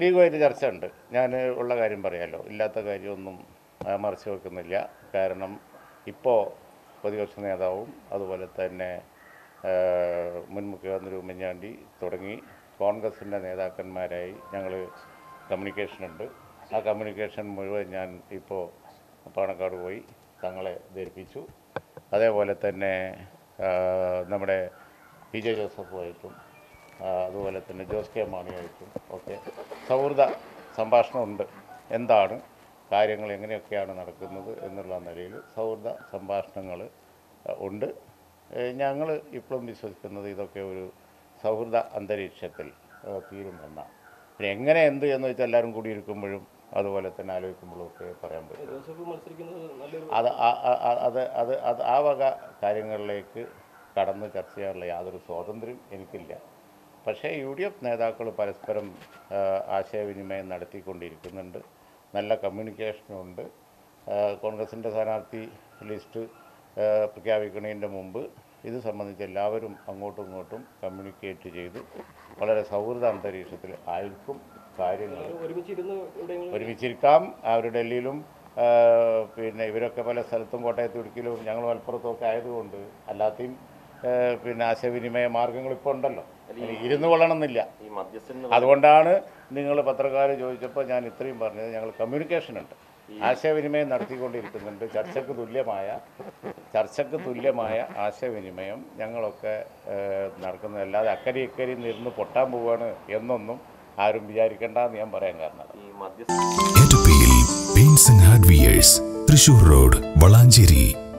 ലീഗുമായിട്ട് ചർച്ച ഉണ്ട് ഞാൻ ഉള്ള കാര്യം പറയാമല്ലോ ഇല്ലാത്ത കാര്യമൊന്നും മറച്ചു വെക്കുന്നില്ല. കാരണം ഇപ്പോൾ പ്രതിപക്ഷ നേതാവും അതുപോലെ തന്നെ മുൻ മുഖ്യമന്ത്രി ഉമ്മൻചാണ്ടി തുടങ്ങി. കോൺഗ്രസിന്റെ നേതാക്കന്മാരായി ഞങ്ങൾ കമ്മ്യൂണിക്കേഷനുണ്ട്. ആ കമ്മ്യൂണിക്കേഷൻ മുഴുവൻ ഞാൻ ഇപ്പോൾ പാണക്കാട് പോയി തങ്ങളെ ധരിപ്പിച്ചു. അതേപോലെ തന്നെ നമ്മുടെ പി ജെ ജോസഫുമായിട്ടും അതുപോലെ തന്നെ ജോസ് കെ മാണിയായിട്ടും ഒക്കെ സൗഹൃദ സംഭാഷണമുണ്ട്. എന്താണ്? കാര്യങ്ങൾ എങ്ങനെയൊക്കെയാണ് നടക്കുന്നത് എന്നുള്ള നിലയിൽ സൗഹൃദ സംഭാഷണങ്ങൾ ഉണ്ട്. ഞങ്ങൾ ഇപ്പോഴും വിശ്വസിക്കുന്നത് ഇതൊക്കെ ഒരു സൗഹൃദ അന്തരീക്ഷത്തിൽ ആ, തീരുമെന്നാണ് പിന്നെ എങ്ങനെ എന്ത് എന്ന് വെച്ചാൽ എല്ലാവരും കൂടി ഇരിക്കുമ്പോഴും അതുപോലെ തന്നെ ആലോചിക്കുമ്പോഴും ഒക്കെ പറയാൻ പറ്റും. അത് അത് അത് അത് ആ വക കാര്യങ്ങളിലേക്ക് കടന്ന് ചർച്ച ചെയ്യാനുള്ള യാതൊരു സ്വാതന്ത്ര്യം എനിക്കില്ല. പക്ഷേ യു ഡി എഫ് നേതാക്കൾ പരസ്പരം ആശയവിനിമയം നടത്തിക്കൊണ്ടിരിക്കുന്നുണ്ട്. നല്ല കമ്മ്യൂണിക്കേഷനുണ്ട്. കോൺഗ്രസിന്റെ സ്ഥാനാർത്ഥി ലിസ്റ്റ് പ്രഖ്യാപിക്കുന്നതിന്റെ മുമ്പ് ഇത് സംബന്ധിച്ച് എല്ലാവരും അങ്ങോട്ടും ഇങ്ങോട്ടും കമ്മ്യൂണിക്കേറ്റ് ചെയ്ത് വളരെ സൗഹൃദ അന്തരീക്ഷത്തിൽ ആയിരിക്കും കാര്യങ്ങൾ. ഒരുമിച്ചിരിക്കാം. അവർ ഡൽഹിയിലും പിന്നെ ഇവരൊക്കെ പല സ്ഥലത്തും കോട്ടയത്ത് ഇടുക്കിയിലും ഞങ്ങൾ മലപ്പുറത്തും ഒക്കെ ആയതുകൊണ്ട് അല്ലാതെയും ആ, പിന്നെ ആശയവിനിമയ മാർഗങ്ങൾ ഇപ്പോൾ ഉണ്ടല്ലോ. ഇരുന്ന് കൊള്ളണമെന്നില്ല. ഈ മധ്യസ്ഥൻ അതുകൊണ്ടാണ് നിങ്ങൾ പത്രക്കാർ ചോദിച്ചപ്പോൾ ഞാൻ ഇത്രയും പറഞ്ഞത്. ഞങ്ങൾ കമ്മ്യൂണിക്കേഷൻ ഉണ്ട്. ആശയവിനിമയം നടത്തിക്കൊണ്ടിരിക്കുന്നുണ്ട്. ചർച്ചയ്ക്ക് തുല്യമായ ചർച്ചയ്ക്ക് തുല്യമായ ആശയവിനിമയം ഞങ്ങളൊക്കെ ഏഹ്, നടക്കുന്നത്. അല്ലാതെ അക്കരി ഇക്കരി നിന്ന് പൊട്ടാൻ പോവുകയാണ് എന്നൊന്നും ആരും വിചാരിക്കേണ്ട എന്ന് ഞാൻ പറയാൻ കാരണം. തൃശൂർ റോഡ് വളാഞ്ചേരി.